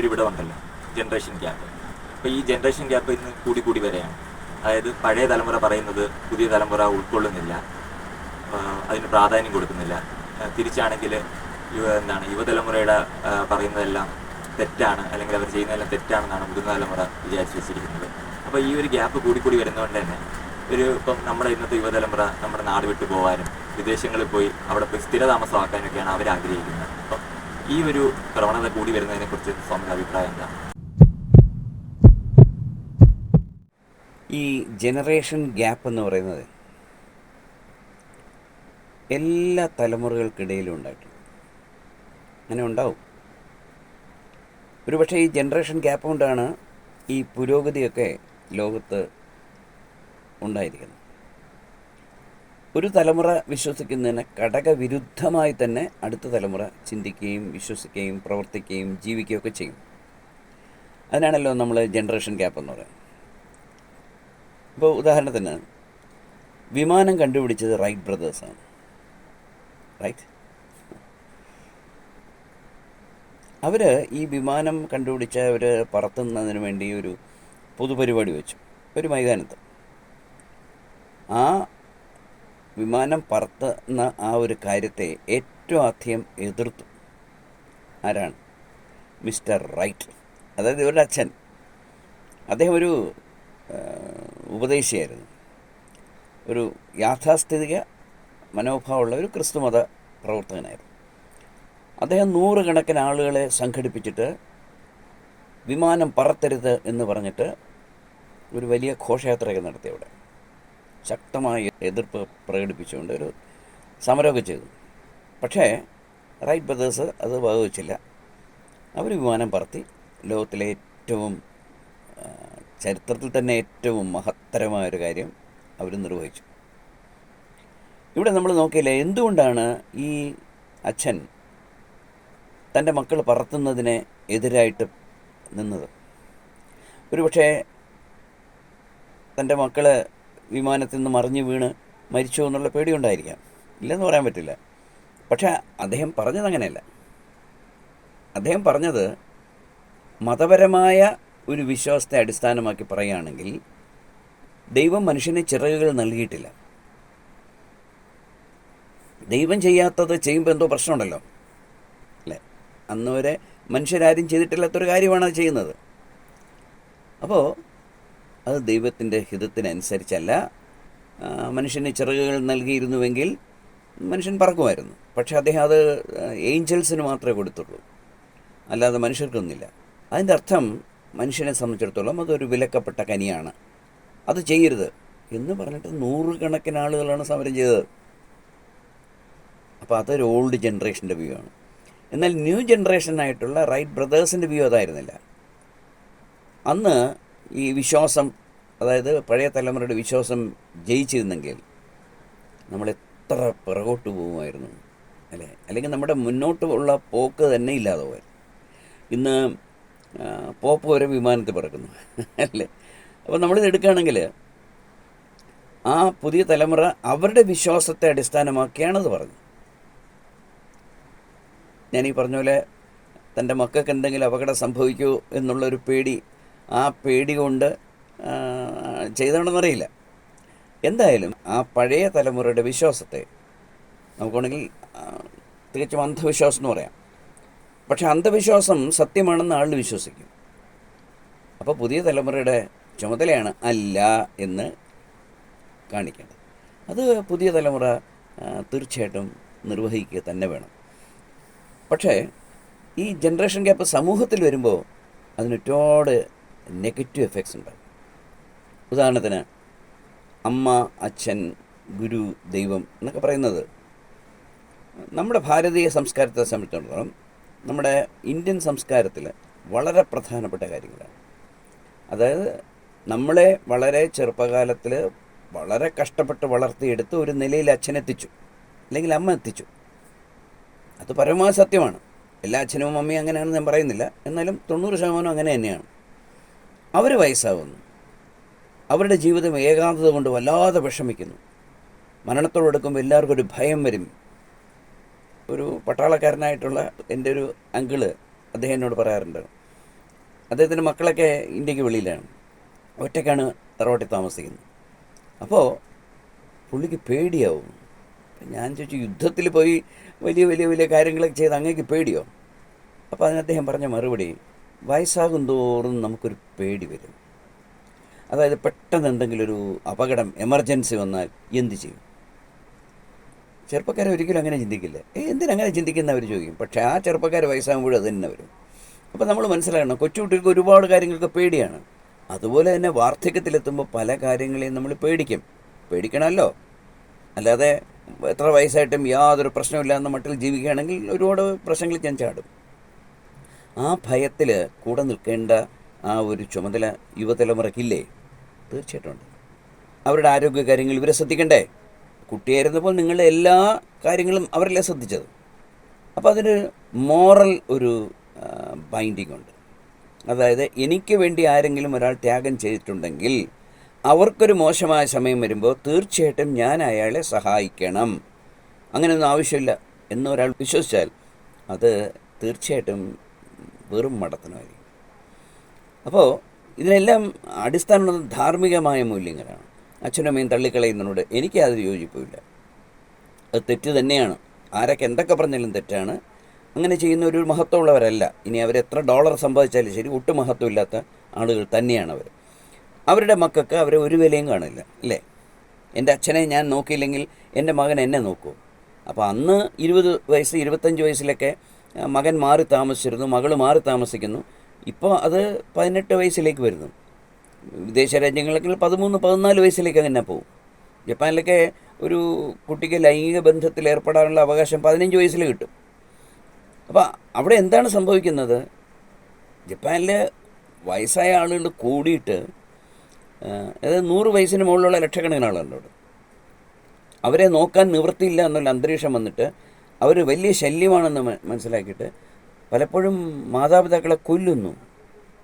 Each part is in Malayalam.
വലിയൊരു വിടവുണ്ടല്ലോ ജനറേഷൻ ഗ്യാപ്പ് അപ്പോൾ ഈ ജനറേഷൻ ഗ്യാപ്പ് ഇന്ന് കൂടി കൂടി വരെയാണ്. അതായത് പഴയ തലമുറ പറയുന്നത് പുതിയ തലമുറ ഉൾക്കൊള്ളുന്നില്ല അതിന് പ്രാധാന്യം കൊടുക്കുന്നില്ല. തിരിച്ചാണെങ്കിൽ യുവ എന്താണ് യുവതലമുറയുടെ പറയുന്നതെല്ലാം തെറ്റാണ് അല്ലെങ്കിൽ അവർ ചെയ്യുന്നതെല്ലാം തെറ്റാണെന്നാണ് മുതിർന്ന തലമുറ വിചാരിച്ചു വെച്ചിരിക്കുന്നത്. അപ്പോൾ ഈ ഒരു ഗ്യാപ്പ് കൂടി കൂടി വരുന്നതുകൊണ്ട് തന്നെ ഒരു ഇപ്പം നമ്മുടെ ഇന്നത്തെ യുവതലമുറ നമ്മുടെ നാട് വിട്ടു പോകാനും വിദേശങ്ങളിൽ പോയി അവിടെ പോയി സ്ഥിരതാമസമാക്കാനൊക്കെയാണ് അവർ ആഗ്രഹിക്കുന്നത് ഈ ഒരു പ്രവണത കൂടി വരുന്നതിനെ കുറിച്ച് സ്വാമിയുടെ അഭിപ്രായം എന്താണ് ഈ ജനറേഷൻ ഗ്യാപ്പ് എന്ന് പറയുന്നത് എല്ലാ തലമുറകൾക്കിടയിലും ഉണ്ടായിട്ടുണ്ട്. അങ്ങനെ ഉണ്ടാവും. ഒരുപക്ഷെ ഈ ജനറേഷൻ ഗ്യാപ്പ് കൊണ്ടാണ് ഈ പുരോഗതിയൊക്കെ ലോകത്ത് ഉണ്ടായിരിക്കുന്നത്. ഒരു തലമുറ വിശ്വസിക്കുന്നതിന് ഘടകവിരുദ്ധമായി തന്നെ അടുത്ത തലമുറ ചിന്തിക്കുകയും വിശ്വസിക്കുകയും പ്രവർത്തിക്കുകയും ജീവിക്കുകയൊക്കെ ചെയ്യും. അതിനാണല്ലോ നമ്മൾ ജനറേഷൻ ഗ്യാപ്പ് എന്ന് പറയുന്നത്. ഇപ്പോൾ ഉദാഹരണത്തിന് വിമാനം കണ്ടുപിടിച്ചത് റൈറ്റ് ബ്രദേഴ്സാണ് റൈറ്റ് അവർ ഈ വിമാനം കണ്ടുപിടിച്ച അവർ പറത്തുന്നതിന് വേണ്ടി ഒരു പൊതുപരിപാടി വെച്ചു. ഒരു മൈതാനത്ത്. ആ വിമാനം പറത്തുന്ന ആ ഒരു കാര്യത്തെ ഏറ്റവും അധികം എതിർത്തു. ആരാണ്? Mister right. അതായത് ഇവരുടെ അച്ഛൻ. അദ്ദേഹം ഒരു ഉപദേശിയായിരുന്നു. ഒരു യാഥാസ്ഥിതിക മനോഭാവമുള്ള ഒരു ക്രിസ്തുമത പ്രവർത്തകനായിരുന്നു. അദ്ദേഹം നൂറുകണക്കിന് ആളുകളെ സംഘടിപ്പിച്ചിട്ട് വിമാനം പറത്തരുത് എന്ന് പറഞ്ഞിട്ട് ഒരു വലിയ ഘോഷയാത്രയൊക്കെ നടത്തി അവിടെ. ശക്തമായ എതിർപ്പ് പ്രകടിപ്പിച്ചുകൊണ്ട് ഒരു സമരമൊക്കെ ചെയ്തു. പക്ഷേ റൈറ്റ് ബ്രദേഴ്സ് അത് വകവച്ചില്ല. അവർ വിമാനം പറത്തി. ലോകത്തിലെ ഏറ്റവും ചരിത്രത്തിൽ തന്നെ ഏറ്റവും മഹത്തരമായ ഒരു കാര്യം അവർ നിർവഹിച്ചു. ഇവിടെ നമ്മൾ നോക്കിയില്ല എന്തുകൊണ്ടാണ് ഈ അച്ഛൻ തന്റെ മക്കൾ പറത്തുന്നതിനെ എതിരായിട്ട് നിന്നത്? ഒരുപക്ഷെ തന്റെ മക്കൾ വിമാനത്തിൽ നിന്ന് മറിഞ്ഞ് വീണ് മരിച്ചോ എന്നുള്ള പേടിയുണ്ടായിരിക്കാം. ഇല്ലെന്ന് പറയാൻ പറ്റില്ല. പക്ഷേ അദ്ദേഹം പറഞ്ഞത് അങ്ങനെയല്ല. അദ്ദേഹം പറഞ്ഞത് മതപരമായ ഒരു വിശ്വാസത്തെ അടിസ്ഥാനമാക്കി പറയുകയാണെങ്കിൽ ദൈവം മനുഷ്യന് ചിറകുകൾ നൽകിയിട്ടില്ല. ദൈവം ചെയ്യാത്തത് ചെയ്യുമ്പോൾ എന്തോ പ്രശ്നമുണ്ടല്ലോ. അല്ലേ? അന്ന് വരെ മനുഷ്യരാരും ചെയ്തിട്ടില്ലാത്തൊരു കാര്യമാണ് അത് ചെയ്യുന്നത്. അപ്പോൾ അത് ദൈവത്തിന്റെ ഹിതത്തിനനുസരിച്ചല്ല. മനുഷ്യന് ചിറകുകൾ നൽകിയിരുന്നുവെങ്കിൽ മനുഷ്യൻ പറക്കുമായിരുന്നു. പക്ഷെ അദ്ദേഹം അത് ഏഞ്ചൽസിന് മാത്രമേ കൊടുത്തുള്ളൂ. അല്ലാതെ മനുഷ്യർക്കൊന്നുമില്ല. അതിന്റെ അർത്ഥം മനുഷ്യനെ സംബന്ധിച്ചിടത്തോളം അതൊരു വിലക്കപ്പെട്ട കനിയാണ്. അത് ചെയ്യരുത് എന്ന് പറഞ്ഞിട്ട് നൂറുകണക്കിന് ആളുകളാണ് സമരം ചെയ്തത്. അപ്പോൾ അതൊരു ഓൾഡ് ജനറേഷന്റെ വ്യൂ ആണ്. എന്നാൽ ന്യൂ ജനറേഷനായിട്ടുള്ള റൈറ്റ് ബ്രദേഴ്സിന്റെ വ്യൂ അതായിരുന്നില്ല. അന്ന് ഈ വിശ്വാസം അതായത് പഴയ തലമുറയുടെ വിശ്വാസം ജയിച്ചിരുന്നെങ്കിൽ നമ്മൾ എത്ര പിറകോട്ട് പോകുമായിരുന്നു അല്ലേ? അല്ലെങ്കിൽ നമ്മുടെ മുന്നോട്ടുള്ള പോക്ക് തന്നെ ഇല്ലാതെ പോയത് ഇന്ന് പോപ്പ് വരെ വിമാനത്തിൽ പറക്കുന്നു അല്ലേ? അപ്പോൾ നമ്മളിത് എടുക്കുകയാണെങ്കിൽ ആ പുതിയ തലമുറ അവരുടെ വിശ്വാസത്തെ അടിസ്ഥാനമാക്കിയാണത് പറഞ്ഞത് ഞാൻ ഈ പറഞ്ഞ പോലെ തന്റെ മക്കൾക്ക് എന്തെങ്കിലും അപകടം സംഭവിക്കുമോ എന്നുള്ളൊരു പേടി ആ പേടി കൊണ്ട് ചെയ്തോണ്ടെന്നറിയില്ല എന്തായാലും ആ പഴയ തലമുറയുടെ വിശ്വാസത്തെ നമുക്കാണെങ്കിൽ തികച്ചും അന്ധവിശ്വാസം എന്ന് പറയാം. പക്ഷെ അന്ധവിശ്വാസം സത്യമാണെന്ന് ആളിൽ വിശ്വസിക്കും. അപ്പോൾ പുതിയ തലമുറയുടെ ചുമതലയാണ് അല്ല എന്ന് കാണിക്കേണ്ടത്. അത് പുതിയ തലമുറ തീർച്ചയായിട്ടും നിർവഹിക്കുക തന്നെ വേണം. പക്ഷേ ഈ ജനറേഷൻ ഗ്യാപ്പ് സമൂഹത്തിൽ വരുമ്പോൾ അതിന് ഒരുപാട് നെഗറ്റീവ് എഫക്ട്സ് ഉണ്ടാകും ഉദാഹരണത്തിന് അമ്മ അച്ഛൻ ഗുരു ദൈവം എന്നൊക്കെ പറയുന്നത് നമ്മുടെ ഭാരതീയ സംസ്കാരത്തെ സംബന്ധിച്ചിടത്തോളം നമ്മുടെ ഇന്ത്യൻ സംസ്കാരത്തിൽ വളരെ പ്രധാനപ്പെട്ട കാര്യങ്ങളാണ്. അതായത് നമ്മളെ വളരെ ചെറുപ്പകാലത്തിൽ വളരെ കഷ്ടപ്പെട്ട് വളർത്തിയെടുത്ത് ഒരു നിലയിൽ അച്ഛനെത്തിച്ചു അല്ലെങ്കിൽ അമ്മ എത്തിച്ചു. അത് പരമാവധി സത്യമാണ് എല്ലാ അച്ഛനും അമ്മയും അങ്ങനെയാണെന്ന് ഞാൻ പറയുന്നില്ല. എന്നാലും തൊണ്ണൂറ് ശതമാനം അങ്ങനെ തന്നെയാണ്. അവർ വയസ്സാകുന്നു അവരുടെ ജീവിതം ഏകാന്തത കൊണ്ട് വല്ലാതെ വിഷമിക്കുന്നു. മരണത്തോടടുക്കുമ്പോൾ എല്ലാവർക്കും ഒരു ഭയം വരും. ഒരു പട്ടാളക്കാരനായിട്ടുള്ള എന്റെ ഒരു അങ്കിൾ അദ്ദേഹം എന്നോട് പറയാറുണ്ട്. അദ്ദേഹത്തിന്റെ മക്കളൊക്കെ ഇന്ത്യയ്ക്ക് വെളിയിലാണ്. ഒറ്റയ്ക്കാണ് തറവാട്ടിൽ താമസിക്കുന്നത്. അപ്പോൾ പുള്ളിക്ക് പേടിയാവും. ഞാൻ ചോദിച്ചു യുദ്ധത്തിൽ പോയി വലിയ വലിയ വലിയ കാര്യങ്ങളൊക്കെ ചെയ്ത് അങ്ങേക്ക് പേടിയോ? അപ്പോൾ അതിന് അദ്ദേഹം പറഞ്ഞ മറുപടി വയസ്സാകും തോറും നമുക്കൊരു പേടി വരും. അതായത് പെട്ടെന്ന് എന്തെങ്കിലും ഒരു അപകടം എമർജൻസി വന്നാൽ എന്ത് ചെയ്യും? ചെറുപ്പക്കാരെ ഒരിക്കലും അങ്ങനെ ചിന്തിക്കില്ല. എന്തിനങ്ങനെ ചിന്തിക്കുന്നവർ ചോദിക്കും. പക്ഷേ ആ ചെറുപ്പക്കാർ വയസ്സാകുമ്പോഴും അത് തന്നെ വരും. അപ്പോൾ നമ്മൾ മനസ്സിലാക്കണം കൊച്ചുകുട്ടികൾക്ക് ഒരുപാട് കാര്യങ്ങൾക്ക് പേടിയാണ്. അതുപോലെ തന്നെ വാർദ്ധക്യത്തിലെത്തുമ്പോൾ പല കാര്യങ്ങളെയും നമ്മൾ പേടിക്കും. പേടിക്കണമല്ലോ. അല്ലാതെ എത്ര വയസ്സായിട്ടും യാതൊരു പ്രശ്നമില്ലാതെ മട്ടിൽ ജീവിക്കുകയാണെങ്കിൽ ഒരുപാട് പ്രശ്നങ്ങൾ ഞാൻ ചാടും. ആ ഭയത്തിൽ കൂടെ നിൽക്കേണ്ട ആ ഒരു ചുമതല യുവതലമുറയ്ക്കില്ലേ? തീർച്ചയായിട്ടും ഉണ്ട്. അവരുടെ ആരോഗ്യ കാര്യങ്ങൾ ഇവരെ ശ്രദ്ധിക്കണ്ടേ? കുട്ടിയായിരുന്നപ്പോൾ നിങ്ങളുടെ എല്ലാ കാര്യങ്ങളും അവരല്ലേ ശ്രദ്ധിച്ചത്? അപ്പോൾ അതിന് മോറൽ ഒരു ബൈൻഡിങ് ഉണ്ട്. അതായത് എനിക്ക് വേണ്ടി ആരെങ്കിലും ഒരാൾ ത്യാഗം ചെയ്തിട്ടുണ്ടെങ്കിൽ അവർക്കൊരു മോശമായ സമയം വരുമ്പോൾ തീർച്ചയായിട്ടും ഞാൻ അയാളെ സഹായിക്കണം. അങ്ങനെയൊന്നും ആവശ്യമില്ല എന്നൊരാൾ വിശ്വസിച്ചാൽ അത് തീർച്ചയായിട്ടും വെറും മടത്തനമായിരിക്കും അപ്പോൾ ഇതിനെല്ലാം അടിസ്ഥാനം ധാർമ്മികമായ മൂല്യങ്ങളാണ്. അച്ഛനും അമ്മയും തള്ളിക്കളയുന്നതിനോട് എനിക്ക് യാതൊരു യോജിപ്പുമില്ല. അത് തെറ്റ് തന്നെയാണ്. ആരൊക്കെ എന്തൊക്കെ പറഞ്ഞാലും തെറ്റാണ്. അങ്ങനെ ചെയ്യുന്ന ഒരു മഹത്വമുള്ളവരല്ല. ഇനി അവരെത്ര ഡോളർ സമ്പാദിച്ചാലും ശരി ഒട്ടും മഹത്വമില്ലാത്ത ആളുകൾ തന്നെയാണ് അവർ അവരുടെ മക്കൾക്ക് അവരെ ഒരു വിലയും കാണില്ല അല്ലേ? എന്റെ അച്ഛനെ ഞാൻ നോക്കിയില്ലെങ്കിൽ എന്റെ മകൻ എന്നെ നോക്കൂ. അപ്പോൾ അന്ന് ഇരുപത് വയസ്സ് ഇരുപത്തഞ്ച് വയസ്സിലൊക്കെ മകൻ മാറി താമസിച്ചിരുന്നു മകൾ മാറി താമസിക്കുന്നു. ഇപ്പോൾ അത് പതിനെട്ട് വയസ്സിലേക്ക് വരുന്നു. വിദേശ രാജ്യങ്ങളിൽ പതിമൂന്ന് പതിനാല് വയസ്സിലേക്ക് അങ്ങനെ പോകും. ജപ്പാനിലൊക്കെ ഒരു കുട്ടിക്ക് ലൈംഗിക ബന്ധത്തിൽ ഏർപ്പെടാനുള്ള അവകാശം പതിനഞ്ച് വയസ്സിൽ കിട്ടും. അപ്പോൾ അവിടെ എന്താണ് സംഭവിക്കുന്നത്? ജപ്പാനിൽ വയസ്സായ ആളുകൾ കൂടിയിട്ട് അതായത് നൂറ് വയസ്സിന് മുകളിലുള്ള ലക്ഷക്കണക്കിന് അവിടെ. അവരെ നോക്കാൻ നിവൃത്തിയില്ല എന്നുള്ള അന്തരീക്ഷം വന്നിട്ട് അവർ വലിയ ശല്യമാണെന്ന് മനസ്സിലാക്കിയിട്ട് പലപ്പോഴും മാതാപിതാക്കളെ കൊല്ലുന്നു.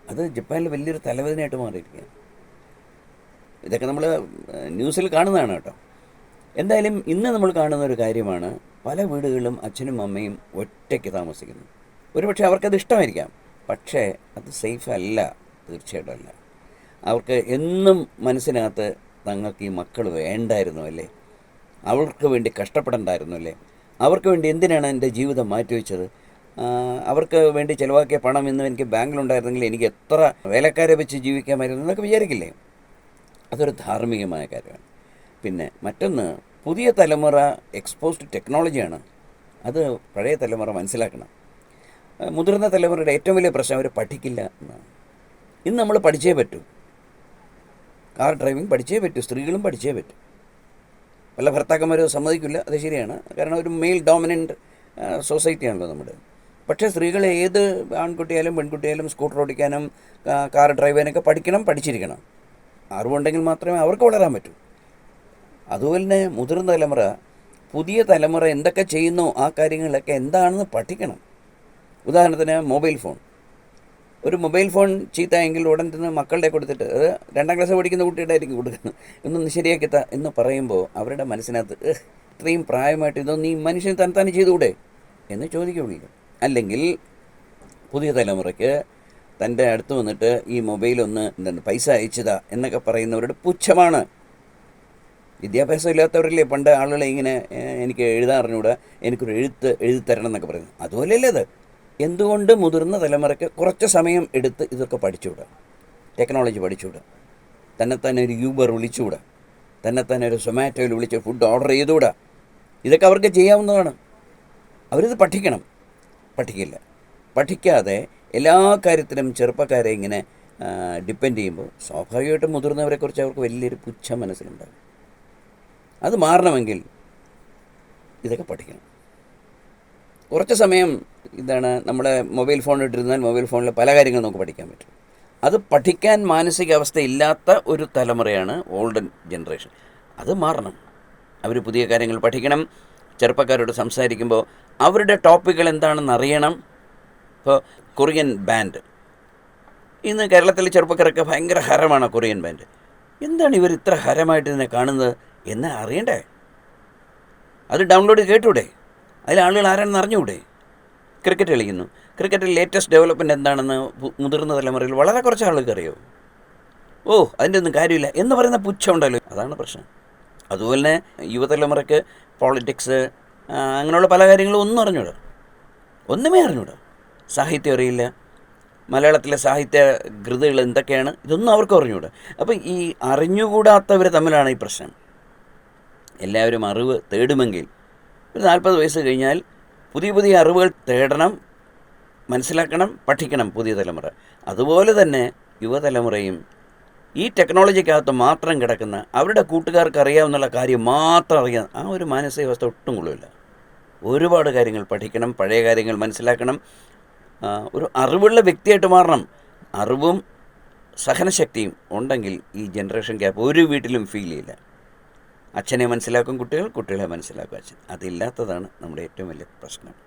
അത് ജപ്പാനിൽ വലിയൊരു തലവേദനയായിട്ട് മാറിയിരിക്കുകയാണ്. ഇതൊക്കെ നമ്മൾ ന്യൂസിൽ കാണുന്നതാണ് കേട്ടോ. എന്തായാലും ഇന്ന് നമ്മൾ കാണുന്ന ഒരു കാര്യമാണ് പല വീടുകളിലും അച്ഛനും അമ്മയും ഒറ്റയ്ക്ക് താമസിക്കുന്നു. ഒരുപക്ഷെ അവർക്കത് ഇഷ്ടമായിരിക്കാം. പക്ഷേ അത് സേഫ് അല്ല തീർച്ചയായിട്ടും അല്ല. അവർക്ക് എന്നും മനസ്സിനകത്ത് തങ്ങൾക്ക് ഈ മക്കൾ വേണ്ടായിരുന്നു അല്ലേ? അവൾക്ക് വേണ്ടി കഷ്ടപ്പെടണ്ടായിരുന്നു അല്ലേ? അവർക്ക് വേണ്ടി എന്തിനാണ് എന്റെ ജീവിതം മാറ്റിവെച്ചത്? അവർക്ക് വേണ്ടി ചിലവാക്കിയ പണം ഇന്ന് എനിക്ക് ബാങ്കിലുണ്ടായിരുന്നെങ്കിൽ എനിക്ക് എത്ര വേലക്കാരെ വെച്ച് ജീവിക്കാമായിരുന്നു എന്നൊക്കെ വിചാരിക്കില്ലേ? അതൊരു ധാർമ്മികമായ കാര്യമാണ്. പിന്നെ മറ്റൊന്ന് പുതിയ തലമുറ എക്സ്പോസ്ഡ് ടെക്നോളജിയാണ് അത് പഴയ തലമുറ മനസ്സിലാക്കണം. മുതിർന്ന തലമുറയുടെ ഏറ്റവും വലിയ പ്രശ്നം അവർ പഠിക്കില്ല എന്നാണ്. ഇന്ന് നമ്മൾ പഠിച്ചേ പറ്റൂ. കാർ ഡ്രൈവിംഗ് പഠിച്ചേ പറ്റൂ സ്ത്രീകളും പഠിച്ചേ പറ്റൂ. പല ഭർത്താക്കന്മാർ സമ്മതിക്കില്ല അത് ശരിയാണ്. കാരണം ഒരു മെയിൽ ഡോമിനന്റ് സൊസൈറ്റിയാണല്ലോ നമ്മുടെ. പക്ഷേ സ്ത്രീകൾ ഏത് ആൺകുട്ടിയായാലും പെൺകുട്ടിയായാലും സ്കൂട്ടർ ഓടിക്കാനും കാർ ഡ്രൈവ് ചെയ്യാനൊക്കെ പഠിക്കണം പഠിച്ചിരിക്കണം. അറിവുണ്ടെങ്കിൽ മാത്രമേ അവർക്ക് വളരാൻ പറ്റൂ. അതുപോലെ തന്നെ മുതിർന്ന തലമുറ പുതിയ തലമുറ എന്തൊക്കെ ചെയ്യുന്നു ആ കാര്യങ്ങളൊക്കെ എന്താണെന്ന് പഠിക്കണം. ഉദാഹരണത്തിന് മൊബൈൽ ഫോൺ. ഒരു മൊബൈൽ ഫോൺ ചീത്തയെങ്കിൽ ഉടൻ തന്നെ മക്കളുടെ കൊടുത്തിട്ട് അത് രണ്ടാം ക്ലാസ് പഠിക്കുന്ന കുട്ടിയുടെ ആയിരിക്കും കൊടുക്കുന്നത് ഇന്നൊന്ന് ശരിയാക്കിത്ത എന്ന് പറയുമ്പോൾ അവരുടെ മനസ്സിനകത്ത് "ഏഹ്, ഇത്രയും പ്രായമായിട്ട് ഇതൊന്നും ഈ മനുഷ്യന് തന്നെ തന്നെ ചെയ്തുകൂടെ? എന്ന് ചോദിക്കുകയുള്ളൂ. അല്ലെങ്കിൽ പുതിയ തലമുറയ്ക്ക് തന്റെ അടുത്ത് വന്നിട്ട് ഈ മൊബൈലൊന്ന് എന്താണ് പൈസ അയച്ചതാ എന്നൊക്കെ പറയുന്നവരുടെ പുച്ഛമാണ്. വിദ്യാഭ്യാസം ഇല്ലാത്തവരല്ലേ? പണ്ട് ആളുകളെ ഇങ്ങനെ എനിക്ക് എഴുതാൻ അറിഞ്ഞൂടാ എനിക്കൊരു എഴുത്ത് എഴുതി തരണം എന്നൊക്കെ പറയുന്നത്. അതുപോലെയല്ലേ അത്? എന്തുകൊണ്ട് മുതിർന്ന തലമുറയ്ക്ക് കുറച്ച് സമയം എടുത്ത് ഇതൊക്കെ പഠിച്ചുവിടാം ടെക്നോളജി പഠിച്ചുവിടുക തന്നെ തന്നെ ഒരു യൂബർ വിളിച്ചുവിടുക തന്നെ തന്നെ ഒരു സൊമാറ്റോയിൽ വിളിച്ച് ഫുഡ് ഓർഡർ ചെയ്തുവിടാം ഇതൊക്കെ അവർക്ക് ചെയ്യാവുന്നതാണ്. അവരിത് പഠിക്കണം. പഠിക്കില്ല. പഠിക്കാതെ എല്ലാ കാര്യത്തിലും ചെറുപ്പക്കാരെ ഇങ്ങനെ ഡിപ്പെൻഡ് ചെയ്യുമ്പോൾ സ്വാഭാവികമായിട്ടും മുതിർന്നവരെക്കുറിച്ച് അവർക്ക് വലിയൊരു പുച്ഛം മനസ്സിലുണ്ടാകും. അത് മാറണമെങ്കിൽ ഇതൊക്കെ പഠിക്കണം. കുറച്ച് സമയം ഇതാണ് നമ്മുടെ മൊബൈൽ ഫോൺ ഇട്ടിരുന്നാൽ മൊബൈൽ ഫോണിൽ പല കാര്യങ്ങളും നമുക്ക് പഠിക്കാൻ പറ്റും. അത് പഠിക്കാൻ മാനസികാവസ്ഥ ഇല്ലാത്ത ഒരു തലമുറയാണ് ഓൾഡൻ ജനറേഷൻ അത് മാറണം. അവർ പുതിയ കാര്യങ്ങൾ പഠിക്കണം. ചെറുപ്പക്കാരോട് സംസാരിക്കുമ്പോൾ അവരുടെ ടോപ്പിക്കുകൾ എന്താണെന്ന് അറിയണം. ഇപ്പോൾ കൊറിയൻ ബാൻഡ് ഇന്ന് കേരളത്തിലെ ചെറുപ്പക്കാരൊക്കെ ഭയങ്കര ഹരമാണ് കൊറിയൻ ബാൻഡ് എന്താണ് ഇവർ ഇത്ര ഹരമായിട്ട് ഇതിനെ കാണുന്നത്? എന്ന് അറിയണ്ടേ? അത് ഡൗൺലോഡ് കേട്ടൂടെ? അതിൽ ആളുകൾ ആരാണെന്ന് അറിഞ്ഞുകൂടെ? ക്രിക്കറ്റ് കളിക്കുന്നു. ക്രിക്കറ്റിൽ ലേറ്റസ്റ്റ് ഡെവലപ്മെന്റ് എന്താണെന്ന് മുതിർന്ന തലമുറയിൽ വളരെ കുറച്ച് ആളുകൾക്ക് അറിയോ ഓ അതിന്റെ ഒന്നും കാര്യമില്ല. എന്ന് പറയുന്ന പുച്ഛം ഉണ്ടല്ലോ. അതാണ് പ്രശ്നം. അതുപോലെ തന്നെ യുവതലമുറയ്ക്ക് പോളിറ്റിക്സ് അങ്ങനെയുള്ള പല കാര്യങ്ങളും ഒന്നും അറിഞ്ഞൂടാ. ഒന്നുമേ അറിഞ്ഞൂടാ. സാഹിത്യം അറിയില്ല. മലയാളത്തിലെ സാഹിത്യ കൃതികൾ എന്തൊക്കെയാണ്? ഇതൊന്നും അവർക്ക് അറിഞ്ഞൂടാ. അപ്പോൾ ഈ അറിഞ്ഞുകൂടാത്തവർ തമ്മിലാണ് ഈ പ്രശ്നം. എല്ലാവരും അറിവ് തേടുമെങ്കിൽ ഒരു നാൽപ്പത് വയസ്സ് കഴിഞ്ഞാൽ പുതിയ പുതിയ അറിവുകൾ തേടണം മനസ്സിലാക്കണം പഠിക്കണം പുതിയ തലമുറ. അതുപോലെ തന്നെ യുവതലമുറയും ഈ ടെക്നോളജിക്കകത്ത് മാത്രം കിടക്കുന്ന അവരുടെ കൂട്ടുകാർക്ക് അറിയാവുന്ന കാര്യം മാത്രം അറിയാം ആ ഒരു മാനസികാവസ്ഥ ഒട്ടും കൊള്ളില്ല. ഒരുപാട് കാര്യങ്ങൾ പഠിക്കണം പഴയ കാര്യങ്ങൾ മനസ്സിലാക്കണം ഒരു അറിവുള്ള വ്യക്തിയായിട്ട് മാറണം. അറിവും സഹനശക്തിയും ഉണ്ടെങ്കിൽ ഈ ജനറേഷൻ ഗ്യാപ്പ് ഒരു വീട്ടിലും ഫീൽ ചെയ്യില്ല. അച്ഛനെ മനസ്സിലാക്കും കുട്ടികൾ കുട്ടികളെ മനസ്സിലാക്കും അച്ഛൻ. അതില്ലാത്തതാണ് നമ്മുടെ ഏറ്റവും വലിയ പ്രശ്നം.